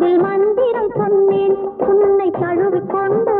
அதில் மந்திரம் சொன்னேன். உன்னை தழுவிக்கொண்டு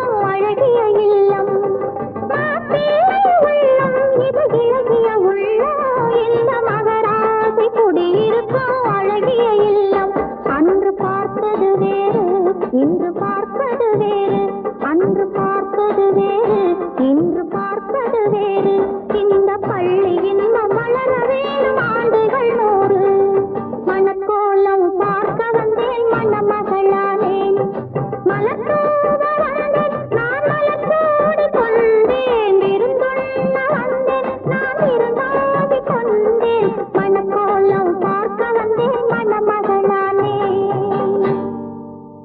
அழகிய இல்லம் அன்று பார்த்தது வேறு. இன்று